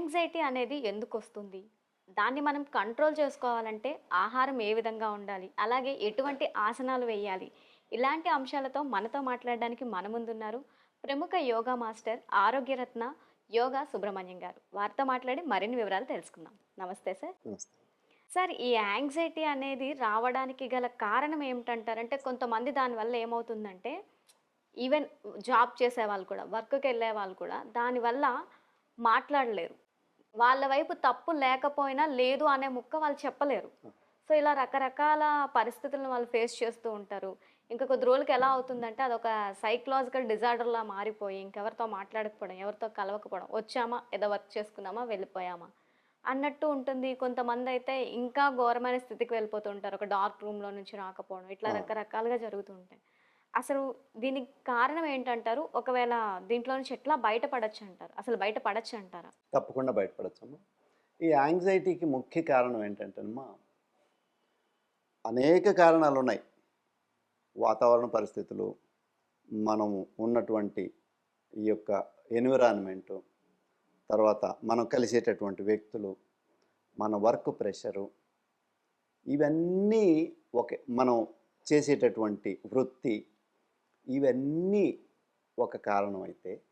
Anxiety అనేది ఎందుకు వస్తుంది దాన్ని మనం కంట్రోల్ చేసుకోవాలంటే ఆహారం ఏ విధంగా ఉండాలి? అలాగే ఎటువంటి ఆసనాలు వేయాలి? ఇలాంటి అంశాలతో మనతో మాట్లాడడానికి మన ముందున్నారు ప్రముఖ యోగా మాస్టర్ ఆరోగ్యరత్న యోగా సుబ్రహ్మణ్యం గారు. వారితో మాట్లాడి మరిన్ని వివరాలు తెలుసుకుందాం. నమస్తే సార్. సార్ ఈ యాంగ్జైటీ అనేది రావడానికి గల కారణం ఏమిటంటారంటే కొంతమంది దానివల్ల ఏమవుతుందంటే ఈవెన్ జాబ్ చేసే వాళ్ళు కూడా వర్క్కి వెళ్ళే వాళ్ళు కూడా దానివల్ల మాట్లాడలేరు. వాళ్ళ వైపు తప్పు లేకపోయినా లేదు అనే ముక్క వాళ్ళు చెప్పలేరు. సో ఇలా రకరకాల పరిస్థితులను వాళ్ళు ఫేస్ చేస్తూ ఉంటారు. ఇంకా కొద్ది రోజులకి ఎలా అవుతుందంటే అదొక సైకలాజికల్ డిజార్డర్లా మారిపోయి ఇంకెవరితో మాట్లాడకపోవడం ఎవరితో కలవకపోవడం వచ్చామా ఏదో వర్క్ చేసుకున్నామా వెళ్ళిపోయామా అన్నట్టు ఉంటుంది. కొంతమంది అయితే ఇంకా ఘోరమైన స్థితికి వెళ్ళిపోతుంటారు ఒక డార్క్ రూమ్లో నుంచి రాకపోవడం ఇట్లా. రకరకాలుగా జరుగుతూ ఉంటాయి. అసలు దీనికి కారణం ఏంటంటారు? ఒకవేళ దీంట్లో నుంచి ఎట్లా బయటపడచ్చు అంటారు అసలు బయటపడచ్చు అంటారా తప్పకుండా బయటపడచ్చమ్మా. ఈ యాంగ్జైటీకి ముఖ్య కారణం ఏంటంటేనమ్మా అనేక కారణాలు ఉన్నాయి వాతావరణ పరిస్థితులు మనము ఉన్నటువంటి ఈ యొక్క ఎన్విరాన్మెంటు తర్వాత మనం కలిసేటటువంటి వ్యక్తులు మన వర్క్ ప్రెషరు ఇవన్నీ ఒక మనం చేసేటటువంటి వృత్తి ఇవన్నీ ఒక కారణం అయితే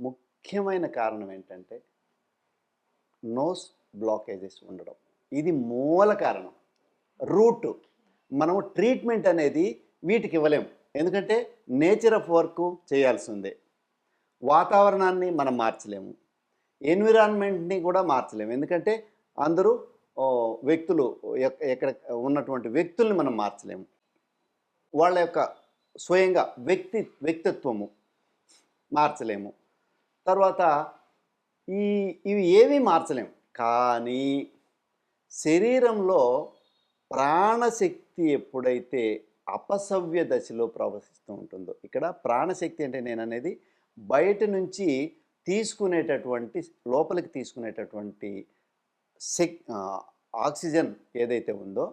ముఖ్యమైన కారణం ఏంటంటే నోస్ బ్లాకేజెస్ ఉండడం. ఇది మూల కారణం. రూట్. మనము ట్రీట్మెంట్ అనేది వీటికి ఇవ్వలేం. ఎందుకంటే నేచర్ ఆఫ్ వర్క్ చేయాల్సిందే. వాతావరణాన్ని మనం మార్చలేము. ఎన్విరాన్మెంట్ని కూడా మార్చలేము. ఎందుకంటే అందరూ వ్యక్తులు ఎక్కడ ఉన్నటువంటి వ్యక్తుల్ని మనం మార్చలేము. వాళ్ళ యొక్క స్వయంగా వ్యక్తి వ్యక్తిత్వము మార్చలేము. తర్వాత ఈ ఇవి ఏమీ మార్చలేము. కానీ శరీరంలో ప్రాణశక్తి ఎప్పుడైతే అపసవ్య దశలో ప్రవహిస్తూ ఉంటుందో ఇక్కడ ప్రాణశక్తి అంటే నేను అనేది బయట నుంచి తీసుకునేటటువంటి లోపలికి తీసుకునేటటువంటి శక్ ఆక్సిజన్ ఏదైతే ఉందో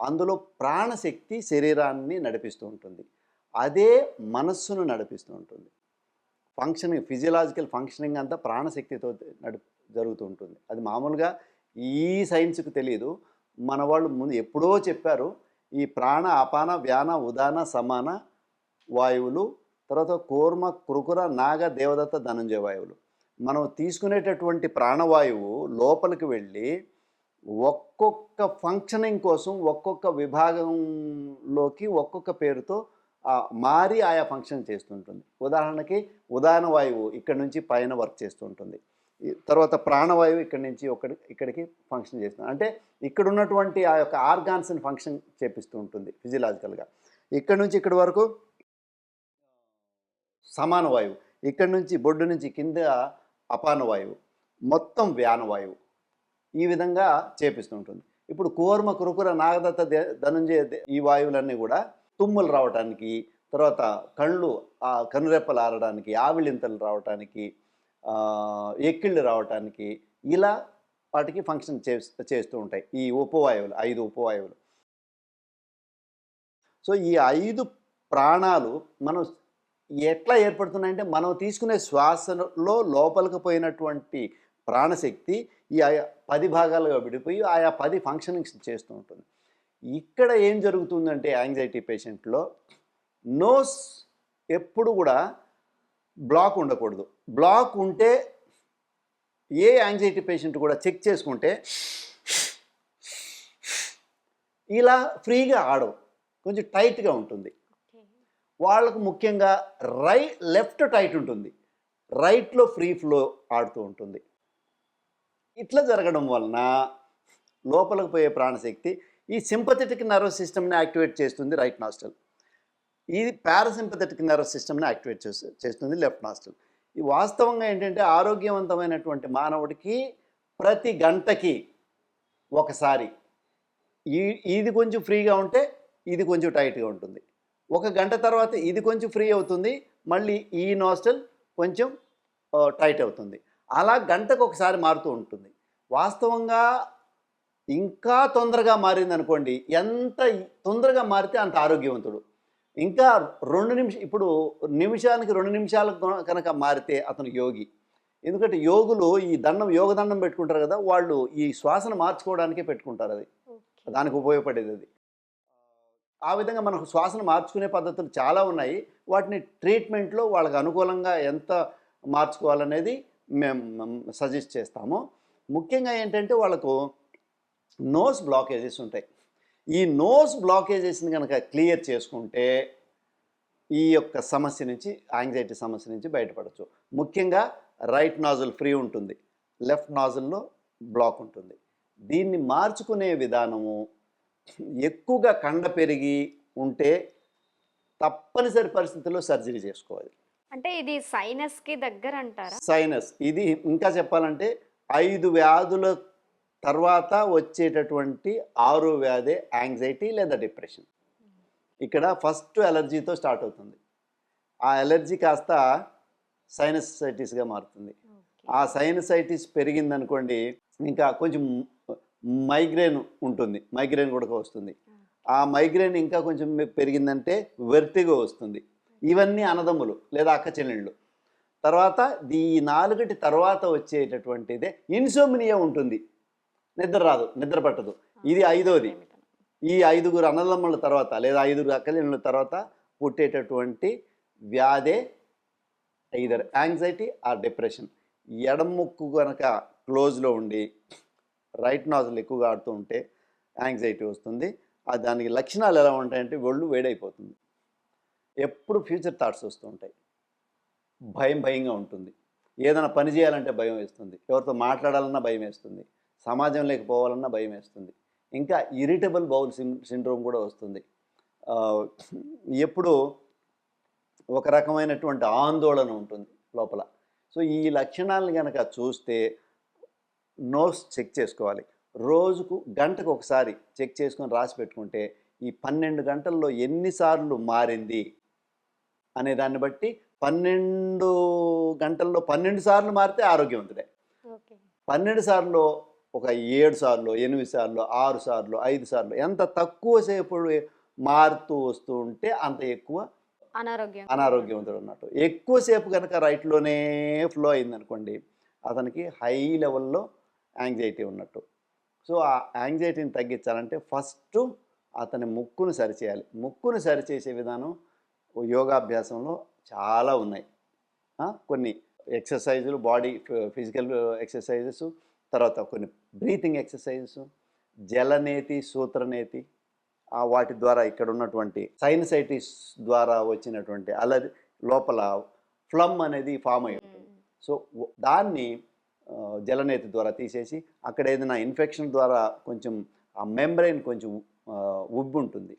అందులో ప్రాణశక్తి శరీరాన్ని నడిపిస్తూ ఉంటుంది. అదే మనస్సును నడిపిస్తూ ఉంటుంది. ఫంక్షనింగ్ ఫిజియలాజికల్ ఫంక్షనింగ్ అంతా ప్రాణశక్తితో నడు జరుగుతూ ఉంటుంది. అది మామూలుగా ఈ సైన్స్కి తెలియదు మన వాళ్ళు ముందు ఎప్పుడో చెప్పారు ఈ ప్రాణ అపాన వ్యాన ఉదాన సమాన వాయువులు తర్వాత కూర్మ కృకుర నాగ దేవదత్త ధనంజయ వాయువులు. మనం తీసుకునేటటువంటి ప్రాణవాయువు లోపలికి వెళ్ళి ఒక్కొక్క ఫంక్షనింగ్ కోసం ఒక్కొక్క విభాగంలోకి ఒక్కొక్క పేరుతో మారి ఆయా ఫంక్షన్ చేస్తుంటుంది. ఉదాహరణకి ఉదాహరణ వాయువు ఇక్కడ నుంచి పైన వర్క్ చేస్తుంటుంది. ఈ తర్వాత ప్రాణవాయువు ఇక్కడ నుంచి ఒకటి ఇక్కడికి ఫంక్షన్ చేస్తుంది. అంటే ఇక్కడ ఉన్నటువంటి ఆ యొక్క ఆర్గాన్స్ని ఫంక్షన్ చేపిస్తూ ఉంటుంది ఫిజియలాజికల్గా ఇక్కడ నుంచి ఇక్కడి వరకు సమాన వాయువు ఇక్కడ నుంచి బొడ్డు నుంచి కింద అపాన వాయువు మొత్తం వ్యాన వాయువు ఈ విధంగా చేపిస్తూ ఉంటుంది ఇప్పుడు కూర్మ కురుకుర నాగదత్త ధనుంజయ ఈ వాయువులన్నీ కూడా తుమ్ములు రావటానికి తర్వాత కళ్ళు ఆ కనురెప్పలు ఆరడానికి ఆవిలింతలు రావటానికి ఎక్కిళ్ళు రావటానికి ఇలా వాటికి ఫంక్షన్ చే చేస్తూ ఉంటాయి. ఈ ఉపవాయువులు ఐదు ఉపవాయువులు. సో ఈ ఐదు ప్రాణాలు మనం ఎట్లా ఏర్పడుతున్నాయంటే మనం తీసుకునే శ్వాసలో లోపలికి పోయినటువంటి ప్రాణశక్తి ఈ ఆయా పది భాగాలుగా విడిపోయి ఆయా పది ఫంక్షనింగ్స్ చేస్తూ ఉంటుంది. ఇక్కడ ఏం జరుగుతుందంటే యాంగ్జైటీ పేషెంట్లో నోస్ ఎప్పుడు కూడా బ్లాక్ ఉండకూడదు. బ్లాక్ ఉంటే ఏ యాంగ్జైటీ పేషెంట్ కూడా చెక్ చేసుకుంటే ఇలా ఫ్రీగా ఆడవు. కొంచెం టైట్గా ఉంటుంది. వాళ్ళకు ముఖ్యంగా రైట్ లెఫ్ట్ టైట్ ఉంటుంది. రైట్లో ఫ్రీ ఫ్లో ఆడుతూ ఉంటుంది. ఇట్లా జరగడం వలన లోపలికి పోయే ప్రాణశక్తి ఈ సింపథెటిక్ నర్వస్ సిస్టమ్ని యాక్టివేట్ చేస్తుంది రైట్ నాస్టల్ ఇది పారాసింపథెటిక్ నర్వస్ సిస్టమ్ని యాక్టివేట్ చేస్తు చేస్తుంది లెఫ్ట్ నాస్టల్ ఈ వాస్తవంగా ఏంటంటే ఆరోగ్యవంతమైనటువంటి మానవుడికి ప్రతి గంటకి ఒకసారి. ఈ ఇది కొంచెం ఫ్రీగా ఉంటే ఇది కొంచెం టైట్గా ఉంటుంది. ఒక గంట తర్వాత ఇది కొంచెం ఫ్రీ అవుతుంది మళ్ళీ ఈ నాస్టల్ కొంచెం టైట్ అవుతుంది. అలా గంటకు ఒకసారి మారుతూ ఉంటుంది. వాస్తవంగా ఇంకా తొందరగా మారింది అనుకోండి ఎంత తొందరగా మారితే అంత ఆరోగ్యవంతుడు. ఇంకా రెండు నిమిషం ఇప్పుడు నిమిషానికి రెండు నిమిషాలకు కనుక మారితే అతను యోగి. ఎందుకంటే యోగులు ఈ దండం యోగ దండం పెట్టుకుంటారు కదా వాళ్ళు ఈ శ్వాసను మార్చుకోవడానికే పెట్టుకుంటారు అది. దానికి ఉపయోగపడేది అది. ఆ విధంగా మనకు శ్వాసను మార్చుకునే పద్ధతులు చాలా ఉన్నాయి. వాటిని ట్రీట్మెంట్లో వాళ్ళకి అనుకూలంగా ఎంత మార్చుకోవాలనేది మేము సజెస్ట్ చేస్తాము. ముఖ్యంగా ఏంటంటే వాళ్ళకు నోస్ బ్లాకేజెస్ ఉంటాయి. ఈ నోస్ బ్లాకేజెస్ని కనుక క్లియర్ చేసుకుంటే ఈ యొక్క సమస్య నుంచి యాంగ్జైటీ సమస్య నుంచి బయటపడవచ్చు ముఖ్యంగా రైట్ నాజుల్ ఫ్రీ ఉంటుంది. లెఫ్ట్ నాజుల్లో బ్లాక్ ఉంటుంది. దీన్ని మార్చుకునే విధానము ఎక్కువగా కండ పెరిగి ఉంటే తప్పనిసరి పరిస్థితుల్లో సర్జరీ చేసుకోవాలి. అంటే ఇది సైనస్కి దగ్గర అంటారా సైనస్. ఇది ఇంకా చెప్పాలంటే ఐదు వ్యాధుల తర్వాత వచ్చేటటువంటి ఆరో వ్యాధి యాంగ్జైటీ లేదా డిప్రెషన్ ఇక్కడ ఫస్ట్ అలర్జీతో స్టార్ట్ అవుతుంది. ఆ అలర్జీ కాస్త సైనసైటిస్గా మారుతుంది. ఆ సైనసైటిస్ పెరిగిందనుకోండి ఇంకా కొంచెం మైగ్రేన్ ఉంటుంది. మైగ్రేన్ కూడా వస్తుంది. ఆ మైగ్రేన్ ఇంకా కొంచెం పెరిగిందంటే వెర్టిగో వస్తుంది. ఇవన్నీ అన్నదమ్ములు లేదా అక్క చెల్లెళ్ళు. తర్వాత ఈ నాలుగటి తర్వాత వచ్చేటటువంటిదే ఇన్సోమినియా ఉంటుంది. నిద్ర రాదు నిద్ర పట్టదు. ఇది ఐదోది. ఈ ఐదుగురు అన్నదమ్ముల తర్వాత లేదా ఐదుగురు అక్కచెల్లెళ్ళ తర్వాత పుట్టేటటువంటి వ్యాధే ఇదర్ యాంగ్జైటీ ఆర్ డిప్రెషన్ ఎడమ ముక్కు కనుక క్లోజ్లో ఉండి రైట్ నాజులు ఎక్కువగా ఆడుతూ ఉంటే యాంగ్జైటీ వస్తుంది. ఆ దానికి లక్షణాలు ఎలా ఉంటాయంటే ఒళ్ళు వేడైపోతుంది. ఎప్పుడు ఫ్యూచర్ థాట్స్ వస్తూ ఉంటాయి. భయం భయంగా ఉంటుంది. ఏదైనా పని చేయాలంటే భయం వేస్తుంది. ఎవరితో మాట్లాడాలన్నా భయం వేస్తుంది. సమాజం లేకపోవాలన్నా భయం వేస్తుంది ఇంకా ఇరిటబుల్ బౌల్ సిన్ సిండ్రోమ్ కూడా వస్తుంది. ఎప్పుడు ఒక రకమైనటువంటి ఆందోళన ఉంటుంది లోపల. సో ఈ లక్షణాలను కనుక చూస్తే నోస్ చెక్ చేసుకోవాలి. రోజుకు గంటకు ఒకసారి చెక్ చేసుకొని రాసి పెట్టుకుంటే ఈ పన్నెండు గంటల్లో ఎన్నిసార్లు మారింది అనే దాన్ని బట్టి పన్నెండు గంటల్లో పన్నెండు సార్లు మారితే ఆరోగ్యవంతుడే. పన్నెండు సార్లు ఒక ఏడు సార్లు ఎనిమిది సార్లు ఆరు సార్లు ఐదు సార్లు ఎంత తక్కువ సేపు మారుతూ వస్తూ ఉంటే అంత ఎక్కువ అనారోగ్యం. అనారోగ్యవంతుడు అన్నట్టు ఎక్కువసేపు కనుక రైట్లోనే ఫ్లో అయిందనుకోండి అతనికి హై లెవెల్లో యాంగ్జైటీ ఉన్నట్టు. సో ఆ యాంగ్జైటీని తగ్గించాలంటే ఫస్ట్ అతని ముక్కును సరిచేయాలి. ముక్కును సరిచేసే విధానం యోగాభ్యాసంలో చాలా ఉన్నాయి. కొన్ని ఎక్సర్సైజులు బాడీ ఫిజికల్ ఎక్సర్సైజెస్ తర్వాత కొన్ని బ్రీతింగ్ ఎక్సర్సైజెస్ జలనేతి సూత్రనేతి వాటి ద్వారా ఇక్కడ ఉన్నటువంటి సైనసైటిస్ ద్వారా వచ్చినటువంటి అలర్ లోపల ఫ్లమ్ అనేది ఫామ్ అయి ఉంటుంది. సో వ- దాన్ని జలనేతి ద్వారా తీసేసి అక్కడ ఏదైనా ఇన్ఫెక్షన్ ద్వారా కొంచెం ఆ మెంబ్రెయిన్ కొంచెం ఉబ్బు ఉంటుంది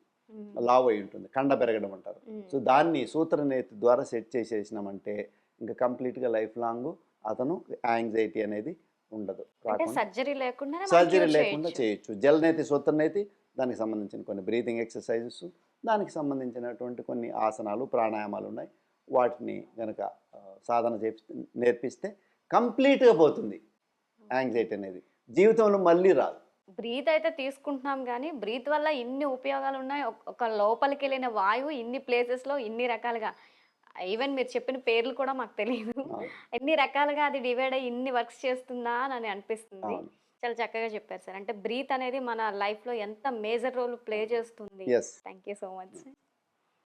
లావ్ అయి ఉంటుంది. కండ పెరగడం అంటారు. సో దాన్ని సూత్రనేతి ద్వారా సెట్ చేసేసినామంటే ఇంకా కంప్లీట్గా లైఫ్ లాంగ్ అతను యాంగ్జైటీ అనేది ఉండదు. సర్జరీ లేకుండా సర్జరీ లేకుండా చేయొచ్చు. జలనేతి సూత్రనేతి దానికి సంబంధించిన కొన్ని బ్రీతింగ్ ఎక్సర్సైజెస్ దానికి సంబంధించినటువంటి కొన్ని ఆసనాలు ప్రాణాయామాలు ఉన్నాయి. వాటిని కనుక సాధన చేపిస్తే నేర్పిస్తే కంప్లీట్గా పోతుంది యాంగ్జైటీ అనేది. జీవితంలో మళ్ళీ రాదు. బ్రీత్ అయితే తీసుకుంటున్నాం కానీ బ్రీత్ వల్ల ఇన్ని ఉపయోగాలు ఉన్నాయి ఒక- లోపలికి వెళ్ళిన వాయువు ఇన్ని places లో ఇన్ని రకాలుగా. ఈవెన్ మీరు చెప్పిన పేర్లు కూడా మాకు తెలియదు. ఎన్ని రకాలుగా అది డివైడ్ అయ్యి ఇన్ని వర్క్స్ చేస్తుందా అని అనిపిస్తుంది. చాలా చక్కగా చెప్పారు సార్. అంటే బ్రీత్ అనేది మన life లో ఎంత మేజర్ రోల్ ప్లే చేస్తుంది. Thank you so much